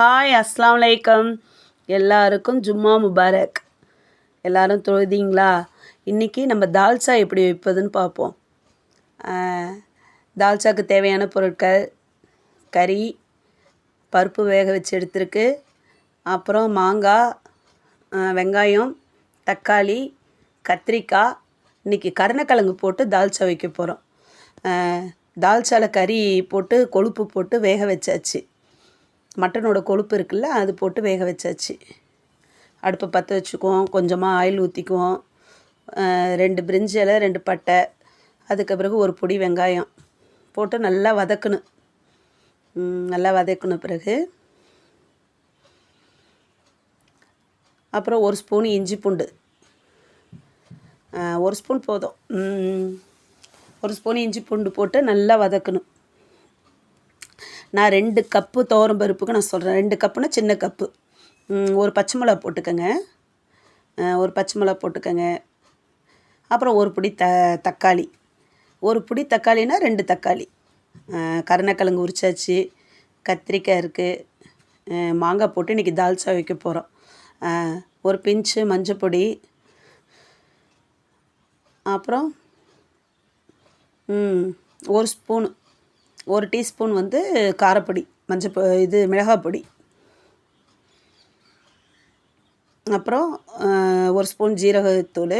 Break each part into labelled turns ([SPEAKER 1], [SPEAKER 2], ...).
[SPEAKER 1] Hi அஸ்லாம் வலைக்கம் எல்லாருக்கும் ஜும்மா முபாரக். எல்லாரும் தொழுதிங்களா? இன்றைக்கி நம்ம தால்ச்சா எப்படி வைப்பதுன்னு பார்ப்போம். தால்ச்சாவுக்கு தேவையான பொருட்கள் கறி பருப்பு வேக வச்சு எடுத்துருக்கு. அப்புறம் மாங்காய் வெங்காயம் தக்காளி கத்திரிக்காய். இன்றைக்கி கருணக்கிழங்கு போட்டு தால்ச்சா வைக்க போகிறோம் தால்ச்சாவில் கறி போட்டு கொழுப்பு போட்டு வேக வச்சாச்சு. மட்டனோட கொழுப்பு இருக்குல்ல அது போட்டு வேக வச்சாச்சு. அடுப்பை பற்ற வச்சுக்குவோம் கொஞ்சமாக ஆயில் ஊற்றிக்குவோம் ரெண்டு பிரிஞ்சி இலை ரெண்டு பட்டை அதுக்கு பிறகு ஒரு பொடி வெங்காயம் போட்டு நல்லா வதக்கணும். நல்லா வதக்கின பிறகு அப்புறம் ஒரு ஸ்பூன் இஞ்சி பூண்டு. ஒரு ஸ்பூன் போதும். ஒரு ஸ்பூன் இஞ்சி பூண்டு போட்டு நல்லா வதக்கணும். நான் ரெண்டு கப்பு துவரம் பருப்புக்கு நான் சொல்கிறேன் ரெண்டு கப்புனா சின்ன கப்பு. ஒரு பச்சை மிளகா போட்டுக்கோங்க. ஒரு பச்சை மிளகா போட்டுக்கோங்க. அப்புறம் ஒரு பிடி த தக்காளி. ஒரு பிடி தக்காளினா ரெண்டு தக்காளி. கருணக்கிழங்கு உரிச்சாச்சு. கத்திரிக்காய் இருக்குது மாங்காய் போட்டு இன்றைக்கி தால்ச்சா வைக்க போகிறோம் ஒரு பிஞ்சு மஞ்சள் பொடி. அப்புறம் ஒரு ஸ்பூனு. ஒரு டீஸ்பூன் வந்து காரப்பொடி மஞ்சள் இது மிளகாய் பொடி. அப்புறம் ஒரு ஸ்பூன் ஜீரகத்தூள்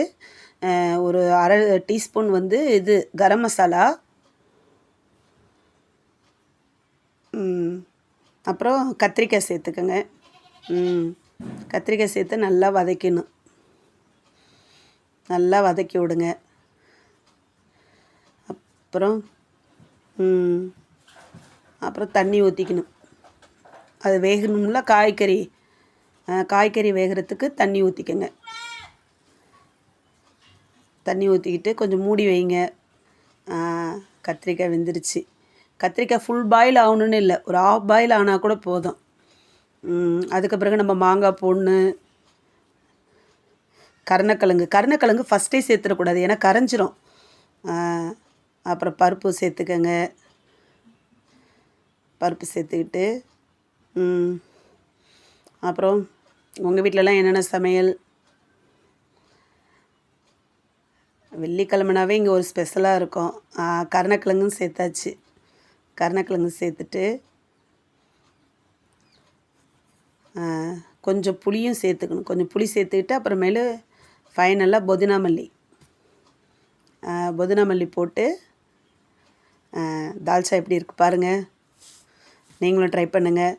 [SPEAKER 1] ஒரு அரை டீஸ்பூன் வந்து இது கரம் மசாலா. அப்புறம் கத்திரிக்காய் சேர்த்துக்கோங்க. கத்திரிக்காய் சேர்த்து நல்லா வதக்கணும் நல்லா வதக்கி விடுங்க. அப்புறம் ம், அப்புறம் தண்ணி ஊற்றிக்கணும் அது வேகணும்ல காய்கறி காய்கறி வேகிறதுக்கு தண்ணி ஊற்றிக்கங்க தண்ணி ஊற்றிக்கிட்டு கொஞ்சம் மூடி வைங்க. கத்திரிக்காய் வெந்துருச்சு. கத்திரிக்காய் ஃபுல் பாயில் ஆகணும்னு இல்லை ஒரு ஆஃப் பாயில் ஆனால் கூட போதும். அதுக்கு பிறகு நம்ம மாங்காய் போடணும். கருணக்கிழங்கு கருணக்கிழங்கு ஃபஸ்ட்டே சேர்த்துடக்கூடாது ஏன்னா கரைஞ்சிரும். அப்புறம் பருப்பு சேர்த்துக்கங்க. பருப்பு சேர்த்துக்கிட்டு அப்புறம் உங்கள் வீட்டிலலாம் என்னென்ன சமையல்? வெள்ளிக்கிழமைனாவே இங்கே ஒரு ஸ்பெஷலாக இருக்கும். கருணக்கிழங்கும் சேர்த்தாச்சு. கருணக்கிழங்கு சேர்த்துட்டு கொஞ்சம் புளியும் சேர்த்துக்கணும். கொஞ்சம் புளி சேர்த்துக்கிட்டு அப்புறமேலு ஃபைனலாக புதினா மல்லி புதினா மல்லி போட்டு ஆ, தால்ச்சா எப்படி இருக்குது பாருங்கள் நீங்களும் ட்ரை பண்ணுங்கள்